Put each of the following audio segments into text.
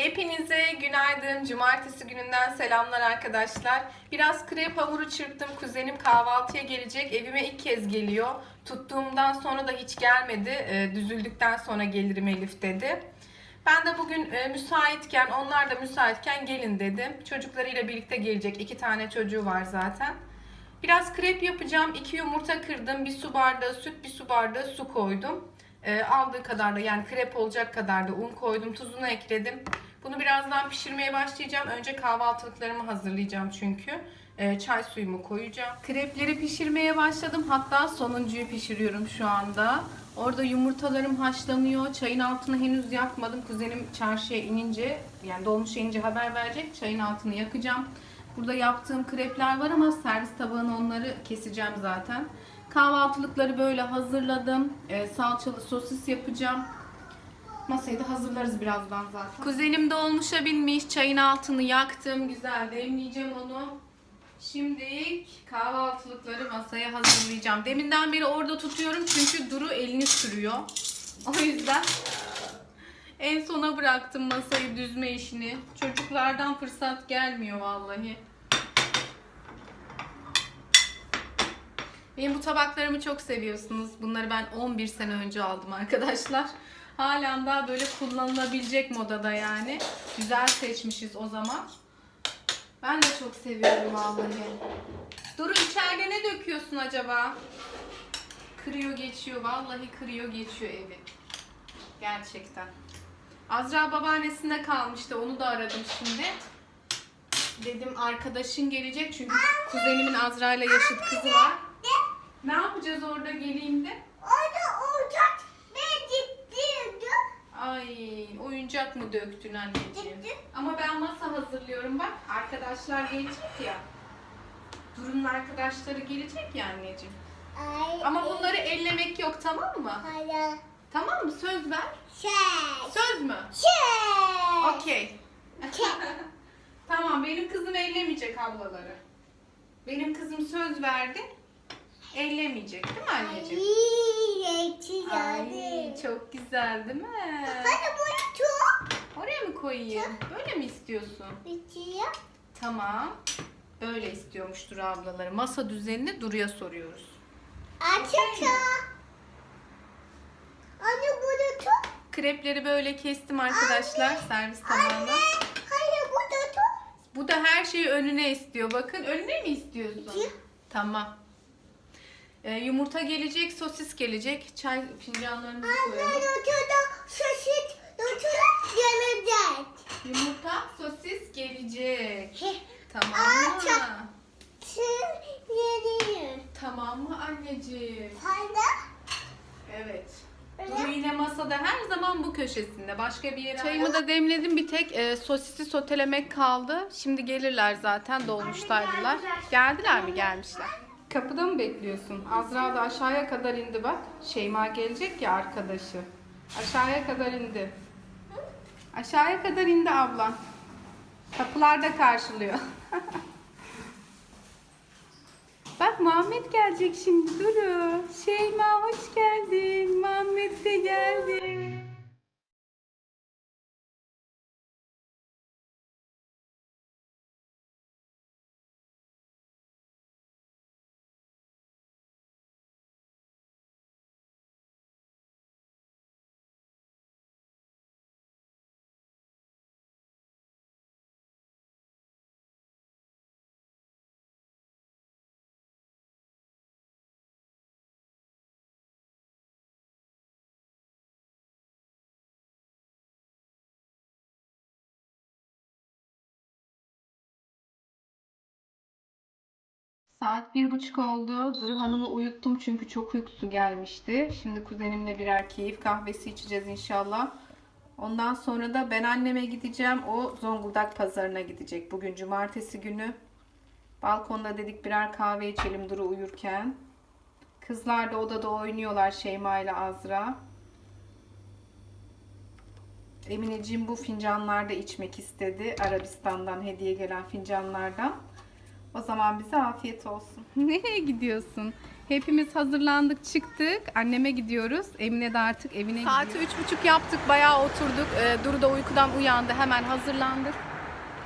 Hepinize günaydın. Cumartesi gününden selamlar arkadaşlar. Biraz krep hamuru çırptım. Kuzenim kahvaltıya gelecek. Evime ilk kez geliyor. Tuttuğumdan sonra da hiç gelmedi. Ee, düzüldükten sonra gelirim Elif dedi. Ben de bugün e, müsaitken, onlar da müsaitken gelin dedim. Çocuklarıyla birlikte gelecek. İki tane çocuğu var zaten. Biraz krep yapacağım. İki yumurta kırdım. Bir su bardağı süt, bir su bardağı su koydum. Ee, aldığı kadar da yani krep olacak kadar da un koydum. Tuzunu ekledim. Bunu birazdan pişirmeye başlayacağım. Önce kahvaltılıklarımı hazırlayacağım çünkü. Ee, çay suyumu koyacağım. Krepleri pişirmeye başladım. Hatta sonuncuyu pişiriyorum şu anda. Orada yumurtalarım haşlanıyor. Çayın altını henüz yakmadım. Kuzenim çarşıya inince yani dolmuşa inince haber verecek. Çayın altını yakacağım. Burada yaptığım krepler var ama servis tabağına onları keseceğim zaten. Kahvaltılıkları böyle hazırladım. Ee, salçalı sosis yapacağım. Masayı da hazırlarız birazdan zaten. Kuzenim dolmuşa binmiş. Çayın altını yaktım. Güzel demleyeceğim onu. Şimdi kahvaltılıkları masaya hazırlayacağım. Deminden beri orada tutuyorum çünkü Duru elini sürüyor. O yüzden en sona bıraktım masayı düzme işini. Çocuklardan fırsat gelmiyor vallahi. Benim bu tabaklarımı çok seviyorsunuz. Bunları ben 11 sene önce aldım arkadaşlar. Halen daha böyle kullanılabilecek modada yani. Güzel seçmişiz o zaman. Ben de çok seviyorum vallahi. Duru içeride ne döküyorsun acaba? Kırıyor geçiyor. Vallahi kırıyor geçiyor evi. Gerçekten. Azra babaannesinde kalmıştı. Onu da aradım şimdi. Dedim arkadaşın gelecek çünkü kuzenimin Azra ile yaşıt kızı var. Ne yapacağız orada geleyim Orada olacak ve gitti. Ay oyuncak mı döktün anneciğim? Döktüm. Ama ben masa hazırlıyorum bak. Arkadaşlar gelecek ya. Durun'un arkadaşları gelecek ya anneciğim. Ay, Ama bunları ellemek yok tamam mı? Hayır. Tamam mı? Söz ver. Şey. Söz mü? Şey. Okey. tamam benim kızım ellemeyecek ablaları. Benim kızım söz verdi. Ellemeyecek değil mi anneciğim? Ay, Ay çok güzel değil mi? Hadi bunu çok Oraya mı koyayım? Böyle mi istiyorsun? bitiyor. Tamam. Böyle istiyormuş Duru ablaları. Masa düzenini Duru'ya soruyoruz. Açık. Anne bunu çok. Krepleri böyle kestim arkadaşlar servis tabağına. Anne. Hayır bu da çok. Bu da her şeyi önüne istiyor. Bakın önüne mi istiyorsun? Ki. Tamam. Ee, yumurta gelecek, sosis gelecek. Çay fincanlarımızı Anne koyalım. yutuda şaşırt. Yutuda gelecek. Yumurta, sosis gelecek. Tamam mı? Tamam mı anneciğim? Fayda. Evet. Duru yine masada her zaman bu köşesinde. Başka bir yere Çayımı da demledim. Bir tek e, sosisi sotelemek kaldı. Şimdi gelirler zaten dolmuştaydılar. geldiler. Geldiler mi? Gelmişler. Kapıda mı bekliyorsun? Azra da aşağıya kadar indi bak. Şeyma gelecek ya arkadaşı. Aşağıya kadar indi. Aşağıya kadar indi abla. Kapılarda karşılıyor. Bak Muhammed gelecek şimdi Duru. Şeyma hoş geldin. Muhammed de geldi. Saat bir buçuk oldu. Duru Hanım'ı uyuttum çünkü çok uykusu gelmişti. Şimdi kuzenimle birer keyif kahvesi içeceğiz inşallah. Ondan sonra da ben anneme gideceğim. O Zonguldak pazarına gidecek. Bugün cumartesi günü. Balkonda dedik birer kahve içelim Duru uyurken. Kızlar da odada oynuyorlar Şeyma ile Azra. Emineciğim bu fincanlarda içmek istedi. Arabistan'dan hediye gelen fincanlardan. O zaman bize afiyet olsun. Nereye gidiyorsun? Hepimiz hazırlandık çıktık. Anneme gidiyoruz. Emine de artık evine Saati üç buçuk yaptık. Bayağı oturduk. Ee, Duru da uykudan uyandı. Hemen hazırlandık.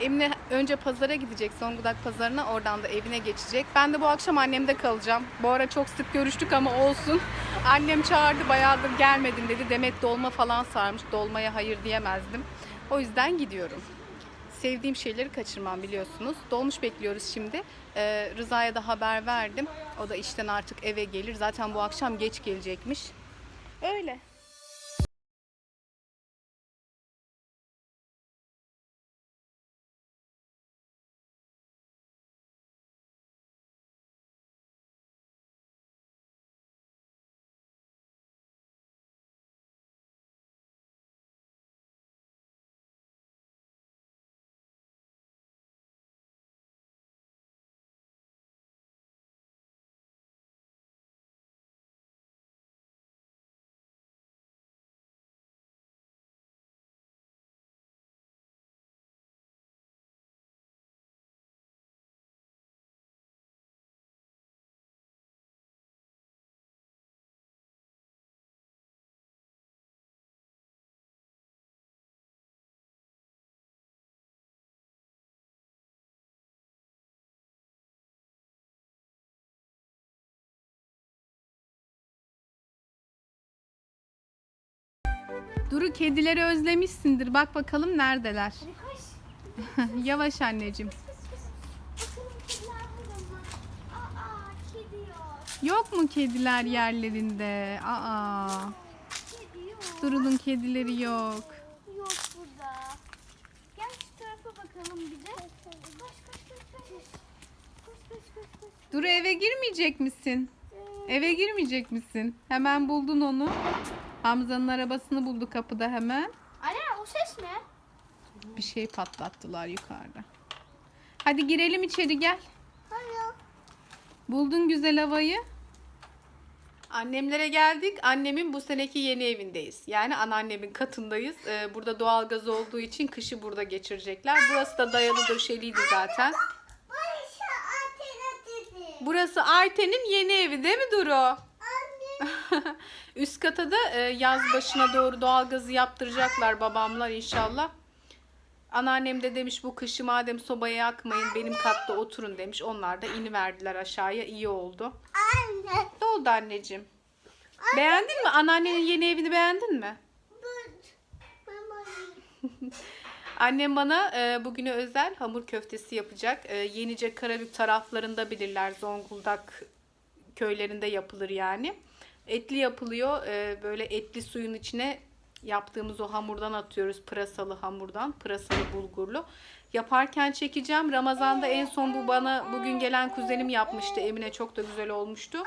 Emine önce pazara gidecek. Zonguldak pazarına. Oradan da evine geçecek. Ben de bu akşam annemde kalacağım. Bu ara çok sık görüştük ama olsun. Annem çağırdı. Bayağıdır gelmedim dedi. Demet dolma falan sarmış. Dolmaya hayır diyemezdim. O yüzden gidiyorum sevdiğim şeyleri kaçırmam biliyorsunuz. Dolmuş bekliyoruz şimdi. Ee, Rıza'ya da haber verdim. O da işten artık eve gelir. Zaten bu akşam geç gelecekmiş. Öyle. Duru kedileri özlemişsindir. Bak bakalım neredeler. Yavaş anneciğim. Yok. Mu kediler yerlerinde? Aa. Duru'nun kedileri yok. Yok burada. Gel şu tarafa bakalım bir de. Duru eve girmeyecek misin? Eve girmeyecek misin? Hemen buldun onu. Hamza'nın arabasını buldu kapıda hemen. Anne o ses ne? Bir şey patlattılar yukarıda. Hadi girelim içeri gel. Hayır. Buldun güzel havayı. Annemlere geldik. Annemin bu seneki yeni evindeyiz. Yani anneannemin katındayız. Ee, burada doğalgaz olduğu için kışı burada geçirecekler. Burası da dayalı döşeliydi zaten. Burası Ayten'in yeni evi değil mi Duru? Anne. Üst kata da e, yaz başına doğru doğalgazı yaptıracaklar babamlar inşallah. Anneannem de demiş bu kışı madem sobaya yakmayın benim katta oturun demiş. Onlar da iniverdiler aşağıya iyi oldu. Anne. Ne oldu anneciğim? Beğendin mi? Anneannenin yeni evini beğendin mi? Annem bana e, bugüne özel hamur köftesi yapacak. E, Yenice Karabük taraflarında bilirler. Zonguldak köylerinde yapılır yani. Etli yapılıyor. E, böyle etli suyun içine yaptığımız o hamurdan atıyoruz. Pırasalı hamurdan. Pırasalı bulgurlu. Yaparken çekeceğim. Ramazan'da en son bu bana bugün gelen kuzenim yapmıştı. Emine çok da güzel olmuştu.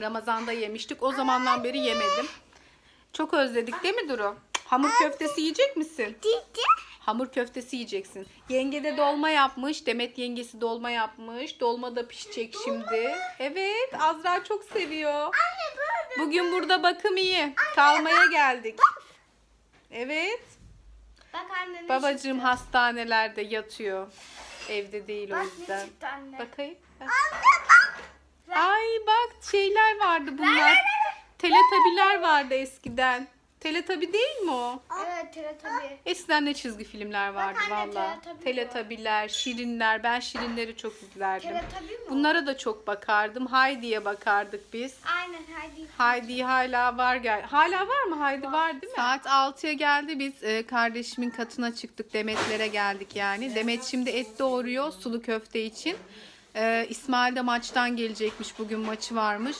Ramazan'da yemiştik. O zamandan beri yemedim. Çok özledik değil mi Duru? Hamur köftesi yiyecek misin? Hamur köftesi yiyeceksin. Yenge de dolma yapmış. Demet yengesi dolma yapmış. Dolma da pişecek şimdi. Evet Azra çok seviyor. Bugün burada bakım iyi. Kalmaya geldik. Evet. Bak anne ne Babacığım hastanelerde yatıyor. Evde değil o Bak ne yüzden. çıktı anne. Bakayım. Ay bak şeyler vardı bunlar. Teletabiler vardı eskiden. Teletabi değil mi o? Evet Teletubby. Eskiden ne çizgi filmler vardı anne, valla. Teletubby Teletabiler, Şirinler. Ben Şirinleri çok izlerdim. Teletubby mi? Bunlara da çok bakardım. Haydi'ye bakardık biz. Aynen hadi. Haydi hala var gel. Hala var mı Haydi var değil mi? Saat 6'ya geldi biz e, kardeşimin katına çıktık. Demetlere geldik yani. Demet şimdi et doğuruyor sulu köfte için. E, İsmail de maçtan gelecekmiş. Bugün maçı varmış.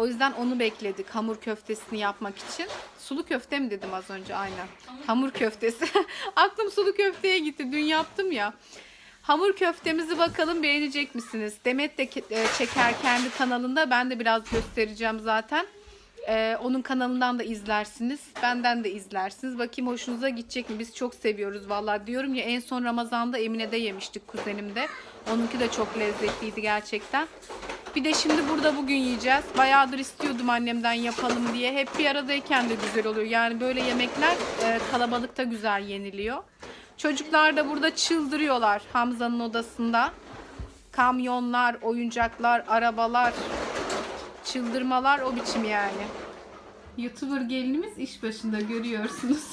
O yüzden onu bekledik hamur köftesini yapmak için. Sulu köfte mi dedim az önce aynen. Hamur köftesi. Aklım sulu köfteye gitti. Dün yaptım ya. Hamur köftemizi bakalım beğenecek misiniz? Demet de e, çeker kendi kanalında. Ben de biraz göstereceğim zaten. E, onun kanalından da izlersiniz. Benden de izlersiniz. Bakayım hoşunuza gidecek mi? Biz çok seviyoruz vallahi. Diyorum ya en son Ramazan'da Emine'de yemiştik kuzenimde. Onunki de çok lezzetliydi gerçekten. Bir de şimdi burada bugün yiyeceğiz. Bayağıdır istiyordum annemden yapalım diye. Hep bir aradayken de güzel oluyor. Yani böyle yemekler e, kalabalıkta güzel yeniliyor. Çocuklar da burada çıldırıyorlar Hamza'nın odasında. Kamyonlar, oyuncaklar, arabalar. Çıldırmalar o biçim yani. YouTuber gelinimiz iş başında görüyorsunuz.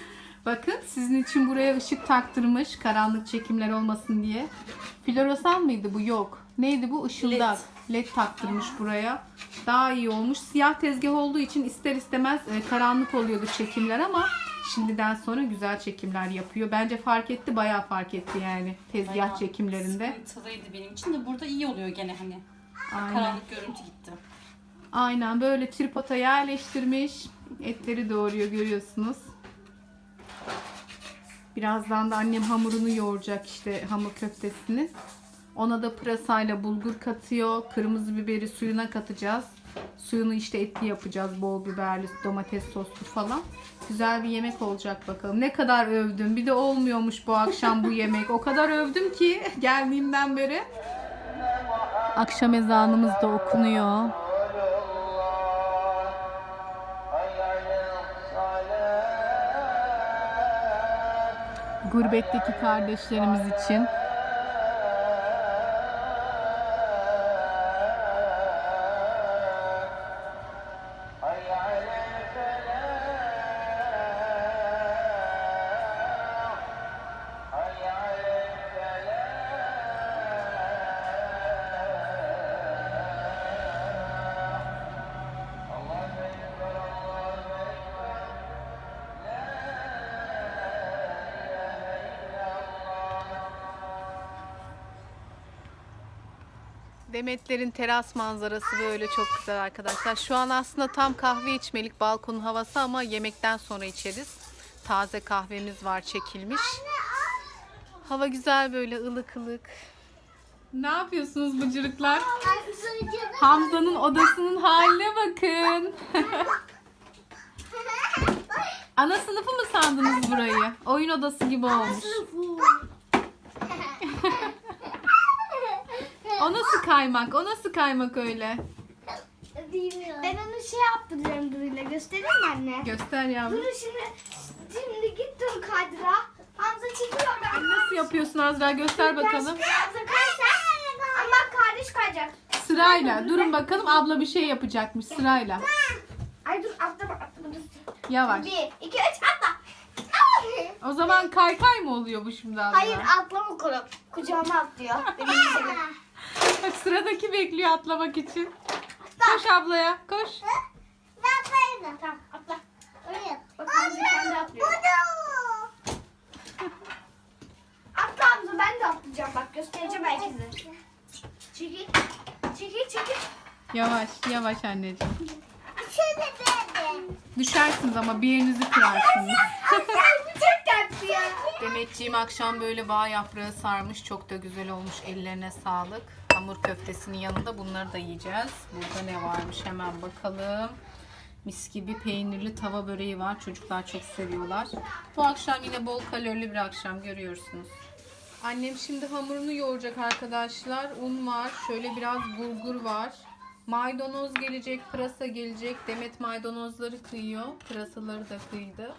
Bakın sizin için buraya ışık taktırmış karanlık çekimler olmasın diye. Floresan mıydı bu? Yok. Neydi bu? Işıldak. LED, taktırmış buraya. Daha iyi olmuş. Siyah tezgah olduğu için ister istemez e, karanlık oluyordu çekimler ama şimdiden sonra güzel çekimler yapıyor. Bence fark etti, bayağı fark etti yani tezgah Bayağı çekimlerinde. Sıkıntılıydı benim için de burada iyi oluyor gene hani. Aynen. Karanlık görüntü gitti. Aynen böyle tripota yerleştirmiş. Etleri doğruyor görüyorsunuz. Birazdan da annem hamurunu yoğuracak işte hamur köftesini. Ona da pırasayla bulgur katıyor. Kırmızı biberi suyuna katacağız. Suyunu işte etli yapacağız. Bol biberli, domates soslu falan. Güzel bir yemek olacak bakalım. Ne kadar övdüm. Bir de olmuyormuş bu akşam bu yemek. O kadar övdüm ki geldiğimden beri. Akşam ezanımız da okunuyor. Gurbetteki kardeşlerimiz için. Demetlerin teras manzarası böyle çok güzel arkadaşlar. Şu an aslında tam kahve içmelik balkonun havası ama yemekten sonra içeriz. Taze kahvemiz var çekilmiş. Hava güzel böyle ılık ılık. Ne yapıyorsunuz bıcırıklar? Hamza'nın odasının haline bakın. Ana sınıfı mı sandınız burayı? Oyun odası gibi olmuş. O nasıl kaymak? O nasıl kaymak öyle? Ben onu şey yaptıracağım Duru'yla. Göstereyim mi anne? Göster yavrum. Duru şimdi, şimdi git Duru kaydıra. Hamza çekiyor oradan. Nasıl yapıyorsun Azra? Göster bakalım. Hamza kaysa. Ama kardeş kayacak. Sırayla. Durun bakalım abla bir şey yapacakmış sırayla. Ay dur atlama atlama dur. Yavaş. Bir, iki, üç atla. O zaman kaykay mı oluyor bu şimdi abla? Hayır atlama kulum. Kucağıma atlıyor. Benim güzelim. Bak sıradaki bekliyor atlamak için. Koş ablaya. Koş. Ben kaydım. Tamam atla. Bak Hamza kendi atlıyor. Atla Hamza ben de atlayacağım. Bak göstereceğim herkese. Çekil. Çekil çekil. Yavaş yavaş anneciğim. Şöyle böyle. Düşersiniz ama bir yerinizi kırarsınız. Bu çok tatlı ya. Demetciğim akşam böyle bağ yaprağı sarmış. Çok da güzel olmuş. Ellerine sağlık. Hamur köftesinin yanında bunları da yiyeceğiz. Burada ne varmış hemen bakalım. Mis gibi peynirli tava böreği var. Çocuklar çok seviyorlar. Bu akşam yine bol kalorili bir akşam görüyorsunuz. Annem şimdi hamurunu yoğuracak arkadaşlar. Un var. Şöyle biraz bulgur var. Maydanoz gelecek, pırasa gelecek. Demet maydanozları kıyıyor. Pırasaları da kıydı.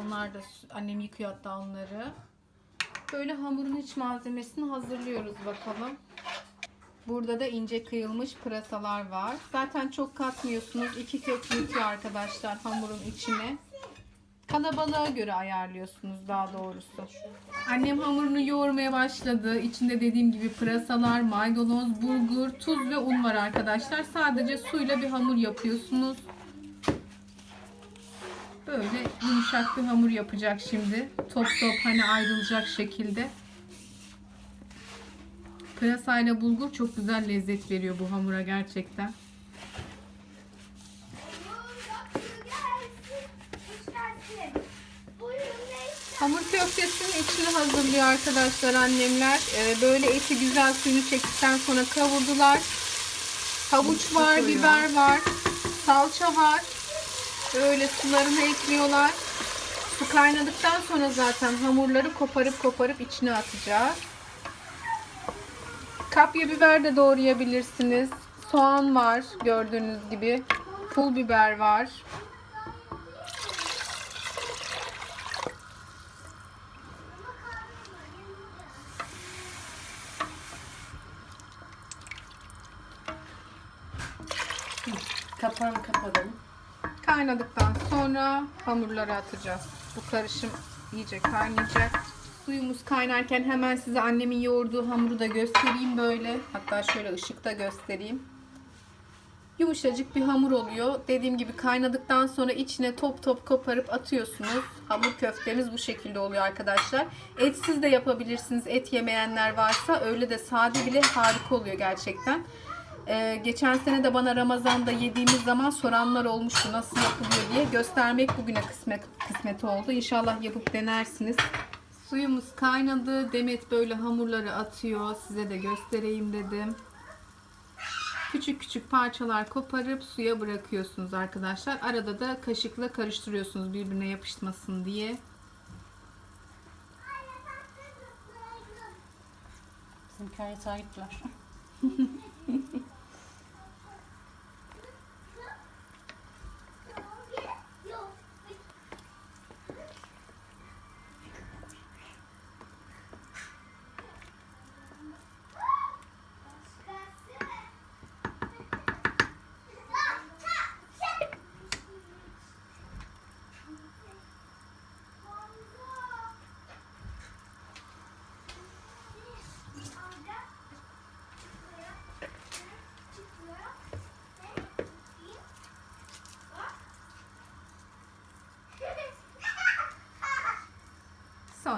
Onlar da annem yıkıyor hatta onları. Böyle hamurun iç malzemesini hazırlıyoruz bakalım. Burada da ince kıyılmış pırasalar var. Zaten çok katmıyorsunuz. İki kök yetiyor arkadaşlar hamurun içine. Kalabalığa göre ayarlıyorsunuz daha doğrusu. Annem hamurunu yoğurmaya başladı. İçinde dediğim gibi pırasalar, maydanoz, bulgur, tuz ve un var arkadaşlar. Sadece suyla bir hamur yapıyorsunuz. Böyle yumuşak bir hamur yapacak şimdi. Top top hani ayrılacak şekilde. Pırasayla bulgur çok güzel lezzet veriyor bu hamura gerçekten. Hamur köftesinin içini hazırlıyor arkadaşlar annemler. Ee, böyle eti güzel suyunu çektikten sonra kavurdular. Havuç var, biber var, salça var. Böyle sularını ekliyorlar. Su kaynadıktan sonra zaten hamurları koparıp koparıp içine atacağız. Kapya biber de doğrayabilirsiniz. Soğan var gördüğünüz gibi. Pul biber var. Kapağını kapatalım. Kaynadıktan sonra hamurları atacağız. Bu karışım iyice kaynayacak. Suyumuz kaynarken hemen size annemin yoğurduğu hamuru da göstereyim böyle. Hatta şöyle ışıkta göstereyim. Yumuşacık bir hamur oluyor. Dediğim gibi kaynadıktan sonra içine top top koparıp atıyorsunuz. Hamur köftemiz bu şekilde oluyor arkadaşlar. Etsiz de yapabilirsiniz. Et yemeyenler varsa öyle de sade bile harika oluyor gerçekten. Ee, geçen sene de bana Ramazan'da yediğimiz zaman soranlar olmuştu nasıl yapılıyor diye. Göstermek bugüne kısmet, kısmet oldu. İnşallah yapıp denersiniz. Suyumuz kaynadı. Demet böyle hamurları atıyor. Size de göstereyim dedim. Küçük küçük parçalar koparıp suya bırakıyorsunuz arkadaşlar. Arada da kaşıkla karıştırıyorsunuz birbirine yapışmasın diye. Bizim köye sahipler.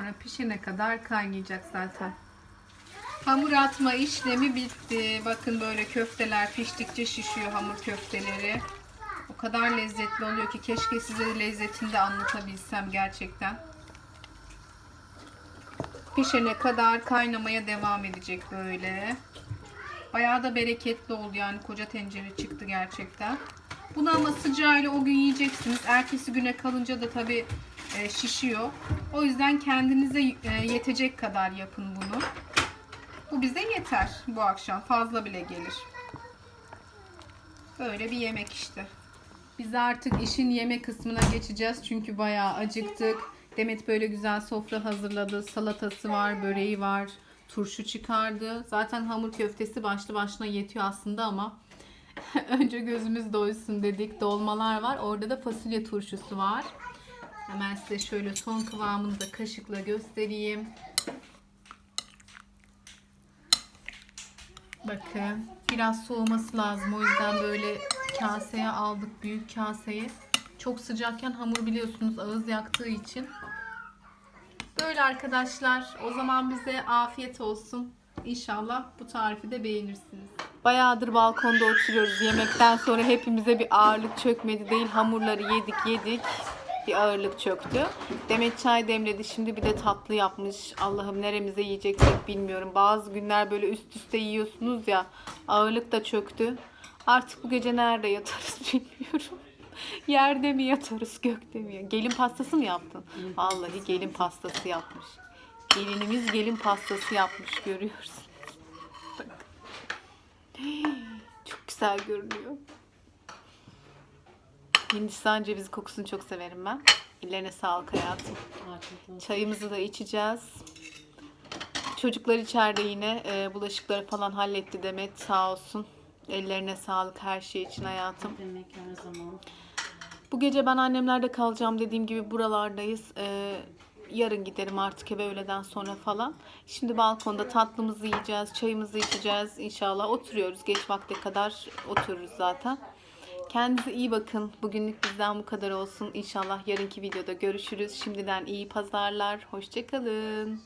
Sonra pişene kadar kaynayacak zaten. Hamur atma işlemi bitti. Bakın böyle köfteler piştikçe şişiyor hamur köfteleri. O kadar lezzetli oluyor ki keşke size lezzetini de anlatabilsem gerçekten. Pişene kadar kaynamaya devam edecek böyle. Bayağı da bereketli oldu yani koca tencere çıktı gerçekten. Bunu ama sıcağıyla o gün yiyeceksiniz. Ertesi güne kalınca da tabii e, şişiyor. O yüzden kendinize e, yetecek kadar yapın bunu. Bu bize yeter bu akşam. Fazla bile gelir. Böyle bir yemek işte. Biz artık işin yemek kısmına geçeceğiz. Çünkü bayağı acıktık. Demet böyle güzel sofra hazırladı. Salatası var, böreği var. Turşu çıkardı. Zaten hamur köftesi başlı başına yetiyor aslında ama önce gözümüz doysun dedik. Dolmalar var. Orada da fasulye turşusu var. Hemen size şöyle son kıvamını da kaşıkla göstereyim. Bakın biraz soğuması lazım. O yüzden böyle kaseye aldık. Büyük kaseye. Çok sıcakken hamur biliyorsunuz ağız yaktığı için. Böyle arkadaşlar. O zaman bize afiyet olsun. İnşallah bu tarifi de beğenirsiniz. Bayağıdır balkonda oturuyoruz. Yemekten sonra hepimize bir ağırlık çökmedi değil. Hamurları yedik yedik. Bir ağırlık çöktü. Demet çay demledi. Şimdi bir de tatlı yapmış. Allah'ım neremize yiyeceksek bilmiyorum. Bazı günler böyle üst üste yiyorsunuz ya. Ağırlık da çöktü. Artık bu gece nerede yatarız bilmiyorum. Yerde mi yatarız, gökte mi? Gelin pastası mı yaptın? Vallahi gelin pastası yapmış. Gelinimiz gelin pastası yapmış görüyorsunuz. Bak. Çok güzel görünüyor. Hindistan cevizi kokusunu çok severim ben. Ellerine sağlık hayatım. Çayımızı da içeceğiz. Çocuklar içeride yine e, bulaşıkları falan halletti Demet sağ olsun. Ellerine sağlık her şey için hayatım. Demek her zaman. Bu gece ben annemlerde kalacağım dediğim gibi buralardayız. Ee, yarın giderim artık eve öğleden sonra falan. Şimdi balkonda tatlımızı yiyeceğiz, çayımızı içeceğiz inşallah. Oturuyoruz geç vakte kadar otururuz zaten. Kendinize iyi bakın. Bugünlük bizden bu kadar olsun. İnşallah yarınki videoda görüşürüz. Şimdiden iyi pazarlar. Hoşçakalın.